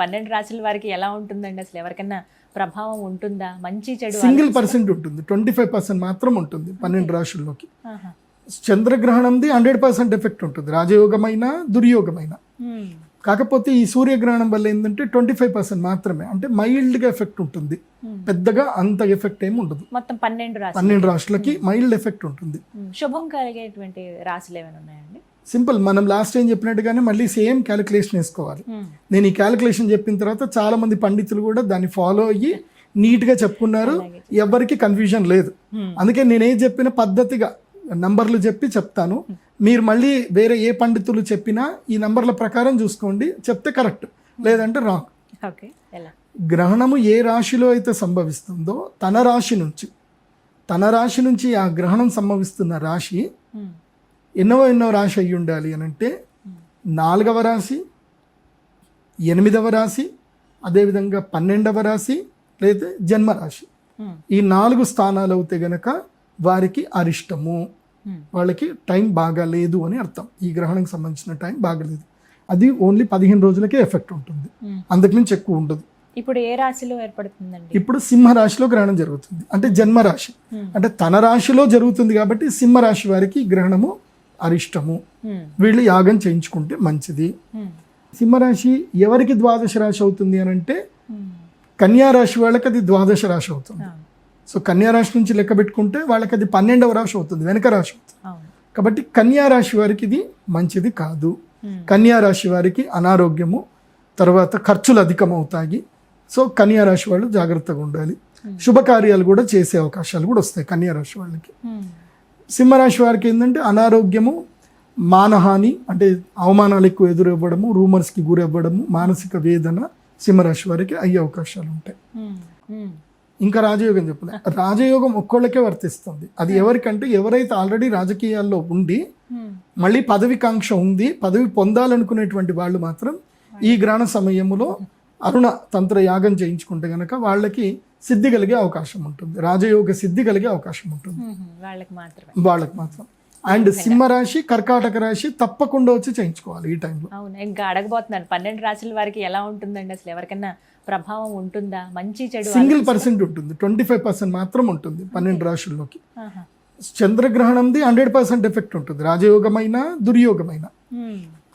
పన్నెండు రాశుల వారికి ఎలా ఉంటుందండి? అసలు ఎవరికైనా ప్రభావం ఉంటుందా? మంచి చెడు సింగిల్ పర్సెంట్ ఉంటుంది. ట్వంటీ ఫైవ్ పర్సెంట్ మాత్రం ఉంటుంది పన్నెండు రాశుల్లోకి. చంద్రగ్రహణంది హండ్రెడ్ పర్సెంట్ ఎఫెక్ట్ ఉంటుంది. రాజయోగమైన దుర్యోగమైన. కాకపోతే ఈ సూర్యగ్రహణం వల్ల ఏంటంటే ట్వంటీ ఫైవ్ పర్సెంట్ మాత్రమే. అంటే మైల్డ్గా ఎఫెక్ట్ ఉంటుంది. పెద్దగా అంత ఎఫెక్ట్ ఏమి ఉండదు. మొత్తం పన్నెండు పన్నెండు రాష్ట్రాలకి మైల్డ్ ఎఫెక్ట్ ఉంటుంది. శుభం కలిగేటువంటి రాశులు ఏమైనా ఉన్నాయండి? సింపుల్ మనం లాస్ట్ టైం చెప్పినట్టుగానే మళ్ళీ సేమ్ క్యాలిక్యులేషన్ వేసుకోవాలి. ఉమ్, నేను ఈ క్యాలిక్యులేషన్ చెప్పిన తర్వాత చాలా మంది పండితులు కూడా దాన్ని ఫాలో అయ్యి నీట్గా చెప్పుకున్నారు. ఎవరికి కన్ఫ్యూజన్ లేదు. ఉమ్, అందుకే నేనేం చెప్పిన పద్ధతిగా నంబర్లు చెప్పి చెప్తాను. మీరు మళ్ళీ వేరే ఏ పండితులు చెప్పినా ఈ నంబర్ల ప్రకారం చూసుకోండి. చెప్తే కరెక్ట్ లేదంటే రాంగ్ గ్రహణము ఏ రాశిలో అయితే సంభవిస్తుందో తన రాశి నుంచి తన రాశి నుంచి ఆ గ్రహణం సంభవిస్తున్న రాశి ఎన్నో ఎన్నో రాశి అయి ఉండాలి అని అంటే నాలుగవ రాశి ఎనిమిదవ రాశి అదేవిధంగా పన్నెండవ రాశి లేదా జన్మరాశి ఈ నాలుగు స్థానాలు అవుతే గనక వారికి అరిష్టము. వాళ్ళకి టైం బాగా లేదు అని అర్థం. ఈ గ్రహణంకి సంబంధించిన టైం బాగలేదు. అది ఓన్లీ పదిహేను రోజులకే ఎఫెక్ట్ ఉంటుంది. అంతకుమించి ఎక్కువ ఉండదు. ఇప్పుడు ఏ రాశిలో ఏర్పడుతుందండి? ఇప్పుడు సింహ రాశిలో గ్రహణం జరుగుతుంది. అంటే జన్మ రాశి. అంటే తన రాశిలో జరుగుతుంది కాబట్టి సింహ రాశి వారికి గ్రహణము అరిష్టము. వీళ్ళు యాగం చేయించుకుంటే మంచిది. సింహరాశి ఎవరికి ద్వాదశ రాశి అవుతుంది అని అంటే కన్యా రాశి వాళ్ళకి అది ద్వాదశ రాశి అవుతుంది. సో కన్యా రాశి నుంచి లెక్క పెట్టుకుంటే వాళ్ళకి అది పన్నెండవ రాశి అవుతుంది వెనక రాశి అవుతుంది. కాబట్టి కన్యా రాశి వారికి ఇది మంచిది కాదు. కన్యా రాశి వారికి అనారోగ్యము తర్వాత ఖర్చులు అధికమవుతాయి. సో కన్యా రాశి వాళ్ళు జాగ్రత్తగా ఉండాలి. శుభకార్యాలు కూడా చేసే అవకాశాలు కూడా వస్తాయి కన్యా రాశి వాళ్ళకి. సింహరాశి వారికి ఏంటంటే అనారోగ్యము మానహాని అంటే అవమానాలు ఎక్కువ ఎదురవ్వడము రూమర్స్కి గురవ్వడము మానసిక వేదన సింహరాశి వారికి అయ్యే అవకాశాలు ఉంటాయి. ఇంకా రాజయోగం చెప్పలే. రాజయోగం ఒక్కళ్ళకే వర్తిస్తుంది. అది ఎవరికంటే ఎవరైతే ఆల్రెడీ రాజకీయాల్లో ఉండి మళ్ళీ పదవికాంక్ష ఉంది పదవి పొందాలనుకునేటువంటి వాళ్ళు మాత్రం ఈ గ్రహణ సమయంలో అరుణ తంత్ర యాగం చేయించుకుంటే గనక వాళ్ళకి సిద్ధి కలిగే అవకాశం ఉంటుంది. రాజయోగ సిద్ధి కలిగే అవకాశం ఉంటుంది. వాళ్ళకి మాత్రమే. వాళ్ళకి మాత్రం. అండ్ సింహరాశి కర్కాటక రాశి తప్పకుండా వచ్చి చేయించుకోవాలి ఈ టైంలో అవును. ఇంకా అడగబోతున్నాను. పన్నెండు రాశుల వారికి ఎలా ఉంటుందండి? అసలు ఎవరికైనా ప్రభావం ఉంటుందా? మంచి చెడు సింగిల్ పర్సెంట్ ఉంటుంది. ట్వంటీ ఫైవ్ పర్సెంట్ మాత్రం ఉంటుంది పన్నెండు రాశుల్లోకి. చంద్రగ్రహణంది హండ్రెడ్ పర్సెంట్ ఎఫెక్ట్ ఉంటుంది. రాజయోగమైన దుర్యోగమైన.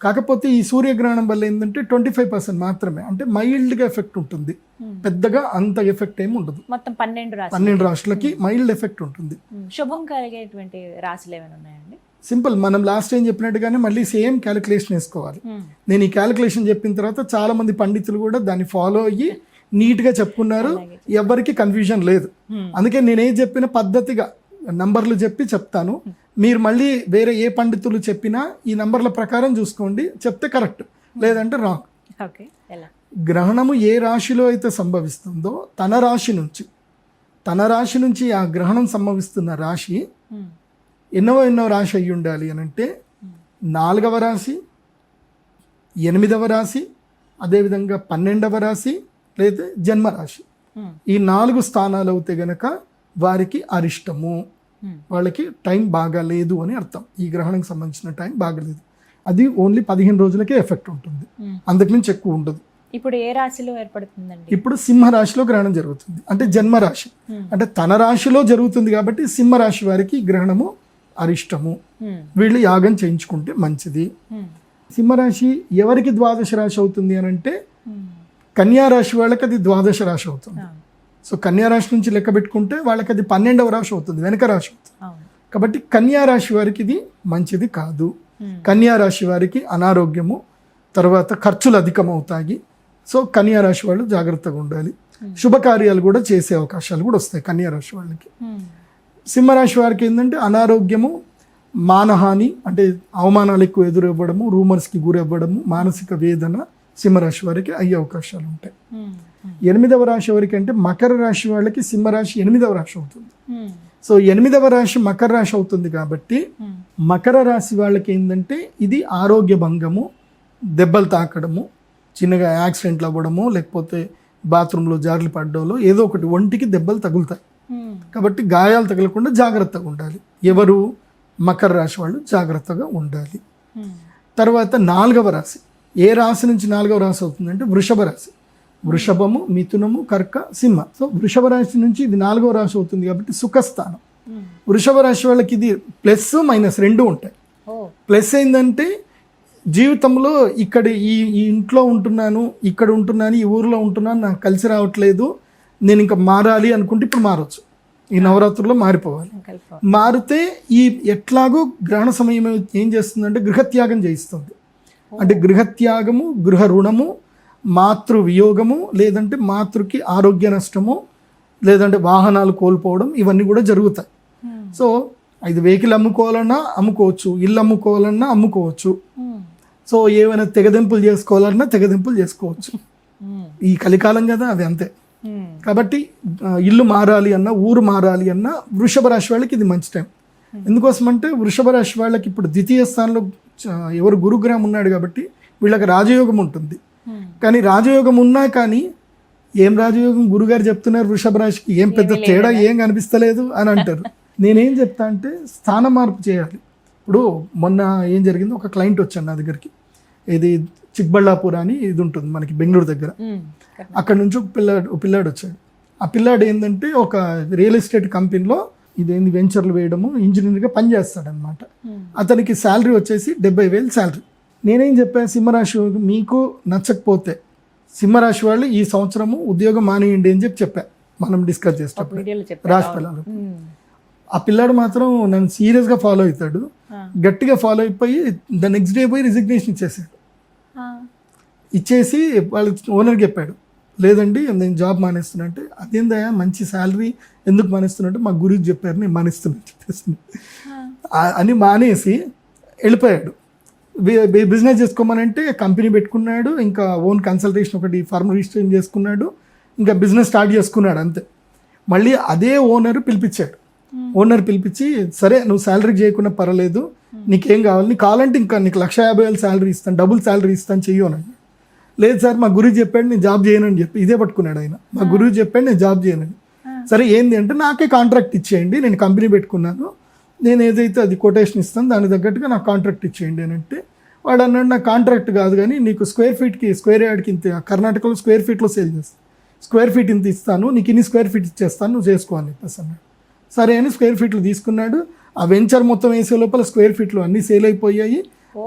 కాకపోతే ఈ సూర్యగ్రహణం వల్ల ఏంటంటే ట్వంటీ ఫైవ్ పర్సెంట్ మాత్రమే. అంటే మైల్డ్గా ఎఫెక్ట్ ఉంటుంది. ఉమ్. పెద్దగా అంత ఎఫెక్ట్ ఏమి ఉండదు. మొత్తం పన్నెండు పన్నెండు రాష్ట్రాలకి మైల్డ్ ఎఫెక్ట్ ఉంటుంది. ఉమ్, శుభం కలిగేటువంటి రాశులు ఏమైనా ఉన్నాయండి? సింపుల్. మనం లాస్ట్ టైం చెప్పినట్టుగానే మళ్ళీ సేమ్ క్యాలిక్యులేషన్ వేసుకోవాలి. నేను ఈ క్యాలిక్యులేషన్ చెప్పిన తర్వాత చాలా మంది పండితులు కూడా దాన్ని ఫాలో అయ్యి నీట్గా చెప్పుకున్నారు. ఎవరికి కన్ఫ్యూజన్ లేదు. అందుకే నేనేం చెప్పిన పద్ధతిగా నంబర్లు చెప్పి చెప్తాను. మీరు మళ్ళీ వేరే ఏ పండితులు చెప్పినా ఈ నంబర్ల ప్రకారం చూసుకోండి. చెప్తే కరెక్ట్ లేదంటే రాంగ్. గ్రహణము ఏ రాశిలో అయితే సంభవిస్తుందో తన రాశి నుంచి తన రాశి నుంచి ఆ గ్రహణం సంభవిస్తున్న రాశి ఎన్నో ఎన్నో రాశి అయి ఉండాలి అని అంటే నాలుగవ రాశి ఎనిమిదవ రాశి అదేవిధంగా పన్నెండవ రాశి లేదా జన్మరాశి. ఈ నాలుగు స్థానాలు అవుతే గనక వారికి అరిష్టము. వాళ్ళకి టైం బాగా లేదు అని అర్థం. ఈ గ్రహణంకి సంబంధించిన టైం బాగలేదు. అది ఓన్లీ పదిహేను రోజులకే ఎఫెక్ట్ ఉంటుంది. అంతకుమించి ఎక్కువ ఉండదు. ఇప్పుడు ఏ రాశిలో ఏర్పడుతుందండి? ఇప్పుడు సింహ రాశిలో గ్రహణం జరుగుతుంది. అంటే జన్మ రాశి అంటే తన రాశిలో జరుగుతుంది కాబట్టి సింహ రాశి వారికి గ్రహణము అరిష్టము. వీళ్ళు యాగం చేయించుకుంటే మంచిది. సింహరాశి ఎవరికి ద్వాదశ రాశి అవుతుంది అని అంటే కన్యా రాశి వాళ్ళకి అది ద్వాదశ రాశి అవుతుంది. సో కన్యా రాశి నుంచి లెక్క పెట్టుకుంటే వాళ్ళకి అది పన్నెండవ రాశి అవుతుంది వెనక రాశి అవుతుంది. కాబట్టి కన్యా రాశి వారికి ఇది మంచిది కాదు. కన్యా రాశి వారికి అనారోగ్యము తర్వాత ఖర్చులు అధికమవుతాయి. సో కన్యా రాశి వాళ్ళు జాగ్రత్తగా ఉండాలి. శుభకార్యాలు కూడా చేసే అవకాశాలు కూడా వస్తాయి కన్యా రాశి వాళ్ళకి. సింహరాశి వారికి ఏంటంటే అనారోగ్యము మానహాని అంటే అవమానాలు ఎక్కువ ఎదురవ్వడము రూమర్స్కి గురవ్వడము మానసిక వేదన సింహరాశి వారికి అయ్యే అవకాశాలు ఉంటాయి. ఎనిమిదవ రాశి ఎవరికంటే అంటే మకర రాశి వాళ్ళకి సింహరాశి ఎనిమిదవ రాశి అవుతుంది. సో ఎనిమిదవ రాశి మకర రాశి అవుతుంది కాబట్టి మకర రాశి వాళ్ళకి ఏంటంటే ఇది ఆరోగ్య భంగము దెబ్బలు తాకడము చిన్నగా యాక్సిడెంట్లు అవ్వడము లేకపోతే బాత్రూంలో జారులు పడ్డోలో ఏదో ఒకటి ఒంటికి దెబ్బలు తగులుతాయి. కాబట్టి గాయాలు తగలకుండా జాగ్రత్తగా ఉండాలి. ఎవరు? మకర రాశి వాళ్ళు జాగ్రత్తగా ఉండాలి. తర్వాత నాలుగవ రాశి. ఏ రాశి నుంచి నాలుగవ రాశి అవుతుందంటే వృషభ రాశి. వృషభము మిథునము కర్క సింహ. సో వృషభ రాశి నుంచి ఇది నాలుగవ రాశి అవుతుంది కాబట్టి సుఖస్థానం. వృషభ రాశి వాళ్ళకి ఇది ప్లస్ మైనస్ రెండు ఉంటాయి. ప్లస్ ఏంటంటే జీవితంలో ఇక్కడ ఈ ఈ ఇంట్లో ఉంటున్నాను ఇక్కడ ఉంటున్నాను ఈ ఊర్లో ఉంటున్నాను నాకు కలిసి రావట్లేదు నేను ఇంకా మారాలి అనుకుంటే ఇప్పుడు మారచ్చు. ఈ నవరాత్రుల్లో మారిపోవాలి. మారితే ఈ ఎట్లాగో గ్రహణ సమయం ఏం చేస్తుందంటే గృహత్యాగం చేయిస్తుంది. అంటే గృహత్యాగము గృహ రుణము మాతృ వియోగము లేదంటే మాతృకి ఆరోగ్య నష్టము లేదంటే వాహనాలు కోల్పోవడం ఇవన్నీ కూడా జరుగుతాయి ఉమ్. సో ఇది వెహికల్ అమ్ముకోవాలన్నా అమ్ముకోవచ్చు ఇల్లు అమ్ముకోవాలన్నా అమ్ముకోవచ్చు ఉమ్. సో ఏమైనా తెగదెంపులు చేసుకోవాలన్నా తెగదెంపులు చేసుకోవచ్చు ఉమ్. ఈ కలికాలం కదా అది అంతే. కాబట్టి ఇల్లు మారాలి అన్న ఊరు మారాలి అన్న వృషభ రాశి వాళ్ళకి ఇది మంచి టైం ఎందుకోసం అంటే వృషభ రాశి వాళ్ళకి ఇప్పుడు ద్వితీయ స్థానంలో ఎవరు గురుగ్రహం ఉన్నాడు కాబట్టి వీళ్ళకి రాజయోగం ఉంటుంది. కానీ రాజయోగం ఉన్నా కానీ ఏం రాజయోగం గురుగారు చెప్తున్నారు వృషభ రాశికి? ఏం పెద్ద తేడా ఏం కనిపిస్తలేదు అని అంటారు. నేనేం చెప్తా అంటే స్థాన మార్పు చేయాలి. ఇప్పుడు మొన్న ఏం జరిగింది ఒక క్లయింట్ వచ్చాను నా దగ్గరికి. ఇది చిక్బళ్ళాపూర్ అని ఇది ఉంటుంది మనకి బెంగళూరు దగ్గర. ఉమ్. అక్కడ నుంచి ఒక పిల్లాడు ఒక పిల్లాడు వచ్చాడు. ఆ పిల్లాడు ఏంటంటే ఒక రియల్ ఎస్టేట్ కంపెనీలో ఇదేంది వెంచర్లు వేయడము ఇంజనీర్గా పనిచేస్తాడనమాట ఉమ్. అతనికి శాలరీ వచ్చేసి డెబ్బై వేలు శాలరీ. నేనేం చెప్పాను? సింహరాశి వాళ్ళకి, మీకు నచ్చకపోతే సింహరాశి వాళ్ళు ఈ సంవత్సరము ఉద్యోగం మానేయండి అని చెప్పి చెప్పా. మనం డిస్కస్ చేసేటప్పుడు. రాశి పిల్లలు. ఆ పిల్లాడు మాత్రం నన్ను సీరియస్గా ఫాలో అవుతాడు. గట్టిగా ఫాలో అయిపోయి ద నెక్స్ట్ డే పోయి రిజిగ్నేషన్ ఇచ్చేసాడు. ఇచ్చేసి వాళ్ళ ఓనర్కి చెప్పాడు లేదండి నేను జాబ్ మానేస్తున్నా అంటే అదేందయ్యా మంచి శాలరీ ఎందుకు మానేస్తున్నట్టు మా గురించి చెప్పారు నేను మానేస్తున్నా చెప్పేసి. అని మానేసి వెళ్ళిపోయాడు. బిజినెస్ చేసుకోమనంటే కంపెనీ పెట్టుకున్నాడు ఇంకా ఓన్ కన్సల్టేషన్ ఒకటి ఫర్మ్ రిజిస్ట్రేషన్ చేసుకున్నాడు ఇంకా బిజినెస్ స్టార్ట్ చేసుకున్నాడు అంతే. మళ్ళీ అదే ఓనర్ పిలిపించాడు. ఓనర్ పిలిపించి సరే నువ్వు శాలరీ చేయకుండా పర్వాలేదు నీకేం కావాలి? నీకు కావాలంటే ఇంకా నీకు లక్ష యాభై వేలు శాలరీ ఇస్తాను డబుల్ శాలరీ ఇస్తాను చెయ్యు అని. లేదు సార్ మా గురువు చెప్పాడు నేను జాబ్ చేయనని చెప్పి ఇదే పట్టుకున్నాడు ఆయన. మా గురువు చెప్పాడు నేను జాబ్ చేయనని సరే ఏంది అంటే నాకే కాంట్రాక్ట్ ఇచ్చేయండి నేను కంపెనీ పెట్టుకున్నాను నేను ఏదైతే అది కొటేషన్ ఇస్తాను దానికి తగ్గట్టుగా నాకు కాంట్రాక్ట్ ఇచ్చేయండి అని అంటే వాడు అన్నాడు నాకు కాంట్రాక్ట్ కాదు కానీ నీకు స్క్వేర్ ఫీట్కి స్క్వేర్ యార్డ్కి ఇంత కర్ణాటకలో స్క్వేర్ ఫీట్లో సేల్ చేస్తాను స్క్వేర్ ఫీట్ ఇంత ఇస్తాను నీకు ఇన్ని స్క్వేర్ ఫీట్ ఇచ్చేస్తాను నువ్వు చేసుకో అని చెప్పేసి అన్నాడు. సరే అని స్క్వేర్ ఫీట్లు తీసుకున్నాడు. ఆ వెంచర్ మొత్తం వేసే లోపల స్క్వేర్ ఫీట్లు అన్నీ సేల్ అయిపోయాయి.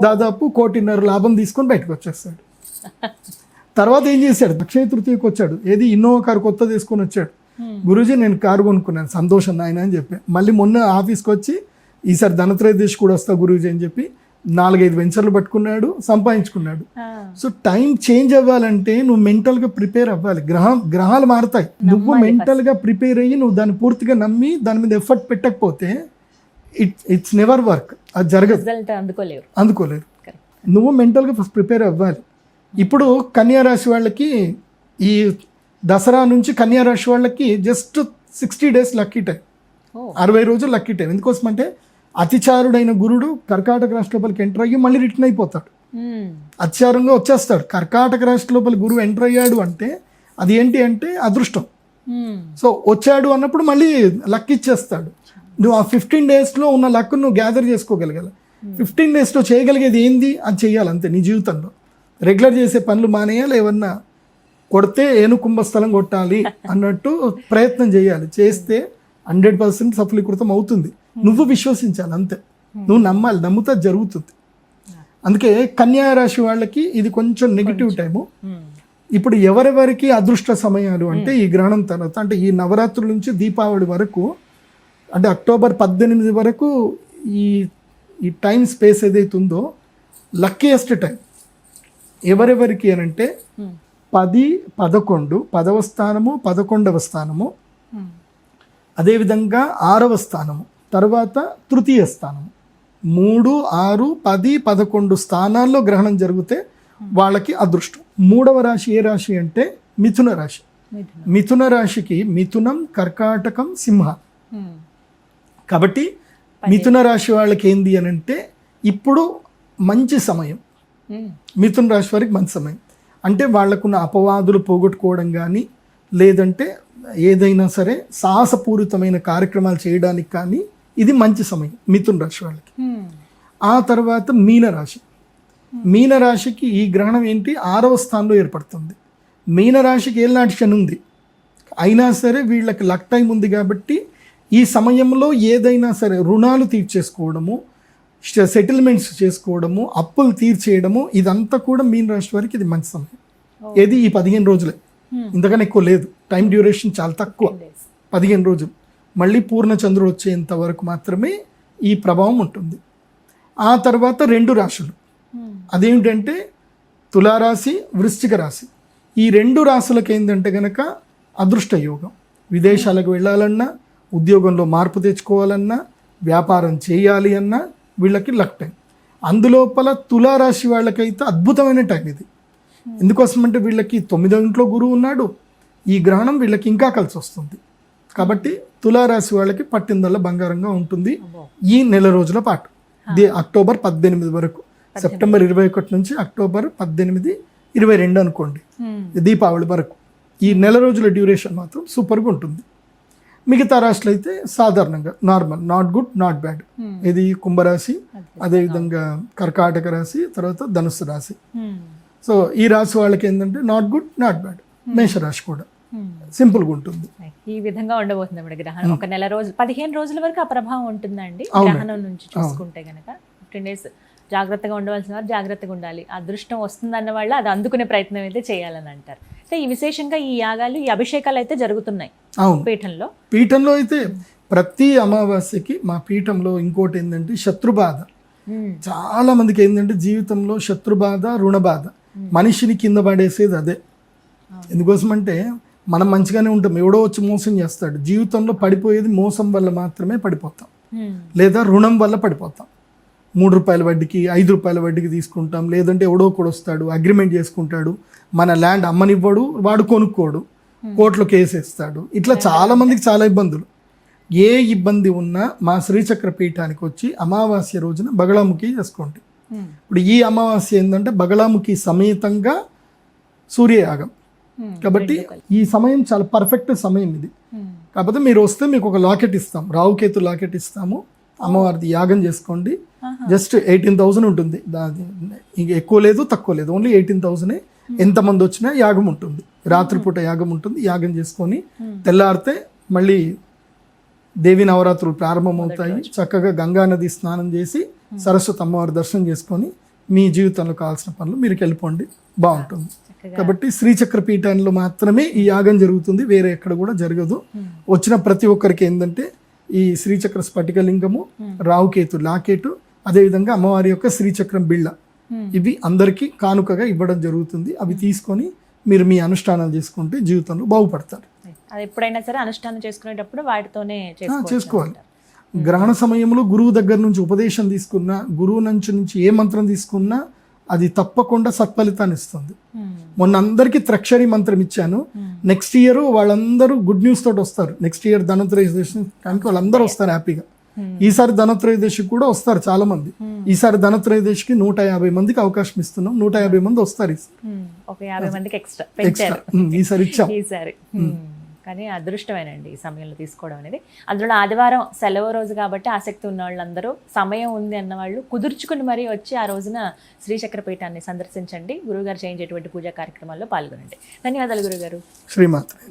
దాదాపు కోటిన్నర లాభం తీసుకొని బయటకు వచ్చేస్తాడు. తర్వాత ఏం చేశాడు? అక్షయ తృతీయకు వచ్చాడు. ఏది ఇన్నోవా కారు కొత్త తీసుకొని వచ్చాడు. గురూజీ నేను కారు కొనుక్కున్నాను. సంతోషం నాయన అని చెప్పి. మళ్ళీ మొన్న ఆఫీస్కి వచ్చి ఈసారి ధనత్రయోదశి కూడా వస్తా గురూజీ అని చెప్పి నాలుగైదు వెంచర్లు పట్టుకున్నాడు సంపాదించుకున్నాడు. సో టైం చేంజ్ అవ్వాలంటే నువ్వు మెంటల్గా ప్రిపేర్ అవ్వాలి. గ్రహం గ్రహాలు మారుతాయి. నువ్వు మెంటల్గా ప్రిపేర్ అయ్యి నువ్వు దాన్ని పూర్తిగా నమ్మి దాని మీద ఎఫర్ట్ పెట్టకపోతే ఇట్ ఇట్స్ నెవర్ వర్క్. అది జరగదు. అందుకోలేరు అందుకోలేరు Correct. నువ్వు మెంటల్గా ఫస్ట్ ప్రిపేర్ అవ్వాలి. ఇప్పుడు కన్యా రాశి వాళ్ళకి ఈ దసరా నుంచి కన్యా రాశి వాళ్ళకి just sixty days lucky time అరవై రోజులు లక్కీ టైం ఎందుకోసం అంటే అతిచారుడైన గురుడు కర్కాటక రాష్ట్ర లోపలికి ఎంటర్ అయ్యి మళ్ళీ రిటర్న్ అయిపోతాడు. అత్యారంగా వచ్చేస్తాడు. కర్కాటక రాష్ట్ర లోపల గురువు ఎంటర్ అయ్యాడు అంటే అది ఏంటి అంటే అదృష్టం. సో వచ్చాడు అన్నప్పుడు మళ్ళీ లక్ ఇచ్చేస్తాడు. నువ్వు ఆ ఫిఫ్టీన్ డేస్లో ఉన్న లక్ నువ్వు గ్యాదర్ చేసుకోగలగాలి. ఫిఫ్టీన్ డేస్లో చేయగలిగేది ఏంది? అది చెయ్యాలి అంతే నీ జీవితంలో. రెగ్యులర్ చేసే పనులు మానేయాలి? ఏమన్నా కొడితే ఏను కుంభస్థలం కొట్టాలి అన్నట్టు ప్రయత్నం చేయాలి. చేస్తే హండ్రెడ్ పర్సెంట్ సఫలీకృతం అవుతుంది. నువ్వు విశ్వసించాలి అంతే. నువ్వు నమ్మాలి నమ్ముతా జరుగుతుంది. అందుకే కన్యా రాశి వాళ్ళకి ఇది కొంచెం నెగిటివ్ టైము. ఇప్పుడు ఎవరెవరికి అదృష్ట సమయాలు అంటే ఈ గ్రహణం తర్వాత అంటే ఈ నవరాత్రుల నుంచి దీపావళి వరకు అంటే అక్టోబర్ పద్దెనిమిది వరకు ఈ ఈ టైం స్పేస్ ఏదైతే ఉందో లక్కీయెస్ట్ టైం ఎవరెవరికి అని అంటే ఉమ్. పది పదకొండు పదవ స్థానము పదకొండవ స్థానము. ఉమ్. అదేవిధంగా ఆరవ స్థానము తర్వాత తృతీయ స్థానము. మూడు ఆరు పది పదకొండు స్థానాల్లో గ్రహణం జరిగితే వాళ్ళకి అదృష్టం. మూడవ రాశి ఏ రాశి అంటే మిథున రాశి. మిథునం. రాశికి మిథునం కర్కాటకం సింహ. ఉమ్. కాబట్టి మిథున రాశి వాళ్ళకి ఏంది అని అంటే ఇప్పుడు మంచి సమయం. మిథున రాశి వారికి మంచి సమయం. అంటే వాళ్ళకున్న అపవాదులు పోగొట్టుకోవడం కానీ లేదంటే ఏదైనా సరే సాహసపూరితమైన కార్యక్రమాలు చేయడానికి కానీ ఇది మంచి సమయం మిథున రాశి వాళ్ళకి. ఆ తర్వాత మీనరాశి. మీనరాశికి ఈ గ్రహణం ఏంటి? ఆరవ స్థానంలో ఏర్పడుతుంది. మీనరాశికి ఏళ్ళనాటి శని ఉంది. అయినా సరే వీళ్ళకి లక్ టైం ఉంది కాబట్టి ఈ సమయంలో ఏదైనా సరే రుణాలు తీర్చేసుకోవడము సెటిల్మెంట్స్ చేసుకోవడము అప్పులు తీర్చేయడము ఇదంతా కూడా మీన రాశి వారికి ఇది మంచి సమయం. ఏది ఈ పదిహేను రోజులే. ఇంతకన్నా ఎక్కువ లేదు. టైం డ్యూరేషన్ చాలా తక్కువ. పదిహేను రోజులు. మళ్ళీ పూర్ణ చంద్రుడు వచ్చేంత వరకు మాత్రమే ఈ ప్రభావం ఉంటుంది. ఆ తర్వాత రెండు రాశులు. అదేమిటంటే తులారాశి వృశ్చిక రాశి. ఈ రెండు రాశులకు ఏంటంటే కనుక అదృష్ట యోగం. విదేశాలకు వెళ్ళాలన్నా ఉద్యోగంలో మార్పు తెచ్చుకోవాలన్నా వ్యాపారం చేయాలి అన్నా వీళ్ళకి లక్ టైం. అందులోపల తులారాశి వాళ్ళకైతే అద్భుతమైన టైం ఇది. ఎందుకోసమంటే వీళ్ళకి తొమ్మిదో ఇంట్లో గురువు ఉన్నాడు. ఈ గ్రహణం వీళ్ళకి ఇంకా కలిసి వస్తుంది కాబట్టి తులారాశి వాళ్ళకి పట్టిందల్లా బంగారంగా ఉంటుంది. ఈ నెల రోజుల పాటు. ఇది అక్టోబర్ పద్దెనిమిది వరకు. సెప్టెంబర్ ఇరవై ఒకటి నుంచి అక్టోబర్ పద్దెనిమిది ఇరవై రెండు అనుకోండి. దీపావళి వరకు. ఈ నెల రోజుల డ్యూరేషన్ మాత్రం సూపర్గా ఉంటుంది. మిగతా రాశులు అయితే సాధారణంగా normal not good not bad Hmm. ఇది కుంభరాశి అదేవిధంగా కర్కాటక రాశి తర్వాత ధనుస్సు రాశి. Hmm. సో ఈ రాశి వాళ్ళకి ఏంటంటే నాట్ గుడ్ నాట్ బ్యాడ్ మేషరాశి కూడా. Hmm. సింపుల్గా ఉంటుంది. ఈ విధంగా ఉండబోతుంది అన్నమాట గ్రహణం. ఒక నెల రోజులు పదిహేను రోజుల వరకు ఆ ప్రభావం ఉంటుందండి. గ్రహణం నుంచి చూసుకుంటే గనక. ఫిఫ్టీన్ డేస్ జాగ్రత్తగా ఉండవలసిన వారు జాగ్రత్తగా ఉండాలి. అదృష్టం వస్తుందన్న వాళ్ళు అది అందుకునే ప్రయత్నం అయితే చేయాలని అంటారు. అయితే ఈ విశేషంగా ఈ యాగాలు ఈ అభిషేకాలు అయితే జరుగుతున్నాయి అవును. పీఠంలో. పీఠంలో అయితే ప్రతి అమావాస్యకి మా పీఠంలో ఇంకోటి ఏంటంటే శత్రుబాధ. చాలా మందికి ఏంటంటే జీవితంలో శత్రుబాధ రుణబాధ. మనిషిని కింద పడేసేది అదే. ఎందుకోసమంటే మనం మంచిగానే ఉంటాం. ఎవడో వచ్చి మోసం చేస్తాడు. జీవితంలో పడిపోయేది మోసం వల్ల మాత్రమే పడిపోతాం. లేదా రుణం వల్ల పడిపోతాం. మూడు రూపాయల వడ్డీకి ఐదు రూపాయల వడ్డీకి తీసుకుంటాం. లేదంటే ఎవడో కూడా వస్తాడు అగ్రిమెంట్ చేసుకుంటాడు. మన ల్యాండ్ అమ్మనివ్వడు వాడు కొనుక్కోడు కోర్టులో కేసు వేస్తాడు. ఇట్లా చాలా మందికి చాలా ఇబ్బందులు. ఏ ఇబ్బంది ఉన్నా మా శ్రీచక్ర పీఠానికి వచ్చి అమావాస్య రోజున బగళాముఖి చేసుకోండి. Hmm. ఇప్పుడు ఈ అమావాస్య ఏంటంటే బగళాముఖి సమేతంగా సూర్యయాగం. Hmm. కాబట్టి ఈ సమయం చాలా పర్ఫెక్ట్ సమయం ఇది. Hmm. కాకపోతే మీరు వస్తే మీకు ఒక లాకెట్ ఇస్తాం. రావుకేతు లాకెట్ ఇస్తాము. అమ్మవారిది యాగం చేసుకోండి. జస్ట్ ఎయిటీన్ థౌసండ్ ఉంటుంది. దాని ఇంక ఎక్కువ లేదు తక్కువ లేదు. ఓన్లీ ఎయిటీన్ థౌసండ్ ఎంతమంది వచ్చినా యాగం ఉంటుంది. రాత్రిపూట యాగం ఉంటుంది. యాగం చేసుకొని తెల్లారితే మళ్ళీ దేవి నవరాత్రులు ప్రారంభమవుతాయి. చక్కగా గంగా నది స్నానం చేసి సరస్వతి అమ్మవారి దర్శనం చేసుకొని మీ జీవితంలో కావాల్సిన పనులు మీరు వెళ్ళిపోండి. బాగుంటుంది. కాబట్టి శ్రీచక్ర పీఠంలో మాత్రమే ఈ యాగం జరుగుతుంది. వేరే ఎక్కడ కూడా జరగదు. వచ్చిన ప్రతి ఒక్కరికి ఏంటంటే ఈ శ్రీచక్ర స్ఫటికలింగము రావుకేతు లాకేటు అదేవిధంగా అమ్మవారి యొక్క శ్రీచక్రం బిళ్ళ. ఇవి అందరికీ కానుకగా ఇవ్వడం జరుగుతుంది. అవి తీసుకొని మీరు మీ అనుష్ఠానాలు చేసుకుంటే జీవితంలో బాగుపడతారు. అది ఎప్పుడైనా సరే అనుష్ఠానం చేసుకునేటప్పుడు వాటితోనే చేసుకోవాలి. గ్రహణ సమయంలో గురువు దగ్గర నుంచి ఉపదేశం తీసుకున్నా గురువు నుంచి నుంచి ఏ మంత్రం తీసుకున్నా అది తప్పకుండా సత్ఫలితాన్ని ఇస్తుంది. Hmm. మొన్న అందరికీ త్రక్షరి మంత్రం ఇచ్చాను. నెక్స్ట్ ఇయర్ వాళ్ళందరూ గుడ్ న్యూస్ తోటి వస్తారు. నెక్స్ట్ ఇయర్ ధనత్రయోదశి కనుక వాళ్ళందరూ వస్తారు హ్యాపీగా. ఈసారి ధనత్రయోదశికి కూడా వస్తారు చాలా మంది ఈసారి ధనత్రయోదశికి నూట యాభై మందికి అవకాశం ఇస్తున్నాం. నూట యాభై మంది వస్తారు ఈసారి. Hmm. ఈసారి ఇచ్చాం. ఈసారి. Hmm. కానీ అదృష్టమేనండి ఈ సమయంలో తీసుకోవడం అనేది. అందులో ఆదివారం సెలవు రోజు కాబట్టి ఆసక్తి ఉన్న వాళ్ళందరూ సమయం ఉంది అన్న వాళ్ళు కుదుర్చుకుని మరీ వచ్చి ఆ రోజున శ్రీచక్రపీఠాన్ని సందర్శించండి. గురువుగారు చేయించేటువంటి పూజా కార్యక్రమాల్లో పాల్గొనండి. ధన్యవాదాలు గురుగారు శ్రీమాత్రే